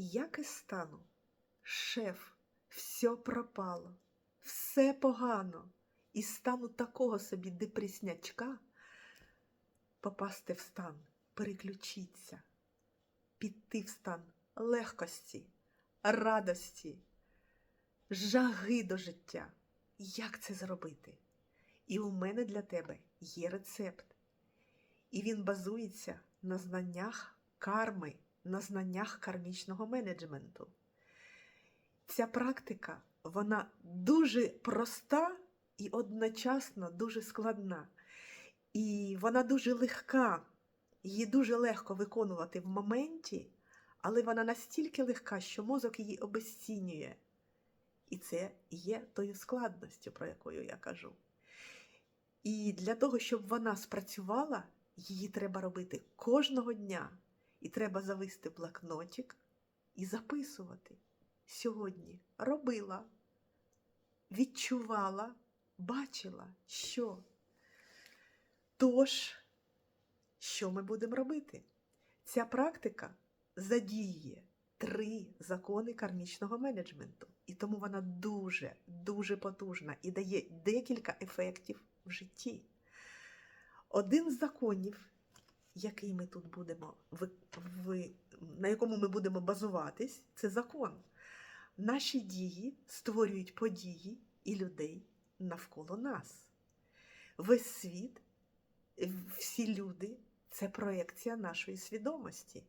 як і стану, шеф, все пропало, все погано, і стану такого собі депреснячка, попасти в стан, переключитися, піти в стан легкості, радості, жаги до життя. Як це зробити? І у мене для тебе є рецепт. І він базується на знаннях карми, на знаннях кармічного менеджменту. Ця практика, вона дуже проста і одночасно дуже складна. І вона дуже легка, її дуже легко виконувати в моменті, але вона настільки легка, що мозок її обезцінює. І це є тою складністю, про яку я кажу. І для того, щоб вона спрацювала, її треба робити кожного дня. І треба завести блокнотик і записувати. Сьогодні робила, відчувала, бачила, що. Тож, що ми будемо робити? Ця практика задіює три закони кармічного менеджменту. І тому вона дуже, дуже потужна і дає декілька ефектів в житті. Один з законів, який ми тут будемо, ви, на якому ми будемо базуватись, це закон. Наші дії створюють події і людей навколо нас. Весь світ, всі люди це проекція нашої свідомості.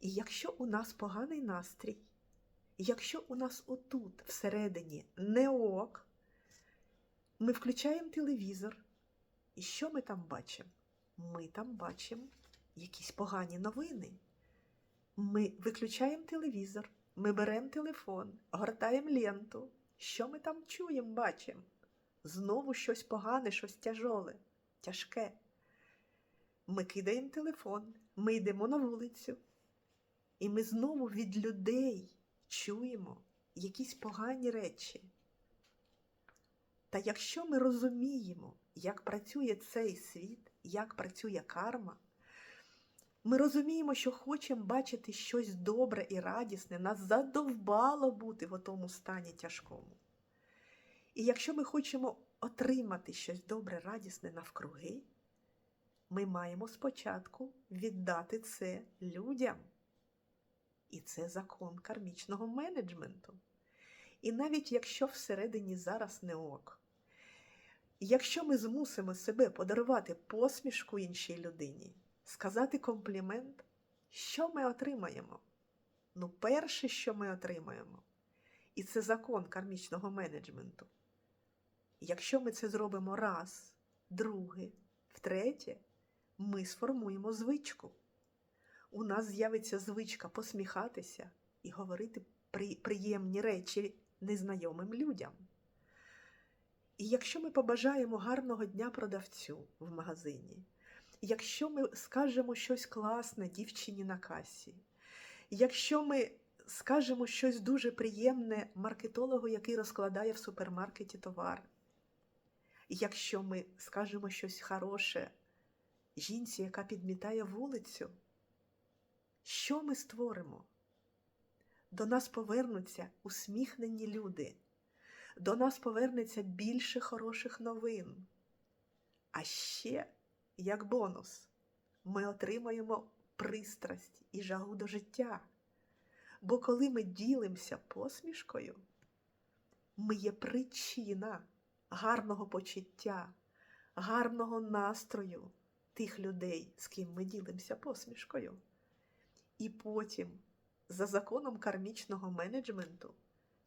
І якщо у нас поганий настрій, якщо у нас отут всередині не ок, ми включаємо телевізор, і що ми там бачимо? Ми там бачимо якісь погані новини. Ми виключаємо телевізор, ми беремо телефон, гортаємо ленту. Що ми там чуємо, бачимо? Знову щось погане, щось тяжоле, тяжке. Ми кидаємо телефон, ми йдемо на вулицю, і ми знову від людей чуємо якісь погані речі. Та якщо ми розуміємо, як працює цей світ, як працює карма, ми розуміємо, що хочемо бачити щось добре і радісне, нас задовбало бути в тому стані тяжкому. І якщо ми хочемо отримати щось добре, радісне навкруги, ми маємо спочатку віддати це людям. І це закон кармічного менеджменту. І навіть якщо всередині зараз не ок, якщо ми змусимо себе подарувати посмішку іншій людині, сказати комплімент, що ми отримаємо? Ну, перше, що ми отримаємо, і це закон кармічного менеджменту. Якщо ми це зробимо раз, друге, втретє, ми сформуємо звичку. У нас з'явиться звичка посміхатися і говорити приємні речі незнайомим людям. І якщо ми побажаємо гарного дня продавцю в магазині, якщо ми скажемо щось класне дівчині на касі, якщо ми скажемо щось дуже приємне маркетологу, який розкладає в супермаркеті товар, якщо ми скажемо щось хороше жінці, яка підмітає вулицю, що ми створимо? До нас повернуться усміхнені люди, до нас повернеться більше хороших новин. А ще, як бонус, ми отримаємо пристрасть і жагу до життя. Бо коли ми ділимося посмішкою, ми є причина гарного почуття, гарного настрою тих людей, з ким ми ділимося посмішкою. І потім, за законом кармічного менеджменту,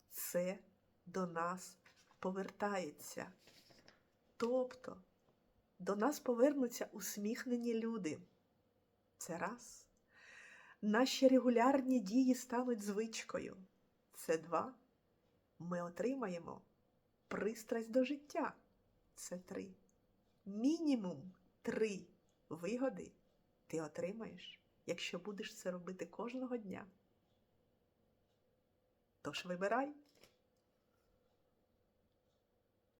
це до нас повертається. Тобто до нас повернуться усміхнені люди. Це раз. Наші регулярні дії стануть звичкою. Це два. Ми отримаємо пристрасть до життя. Це три. Мінімум три вигоди ти отримаєш якщо будеш це робити кожного дня. Тож вибирай.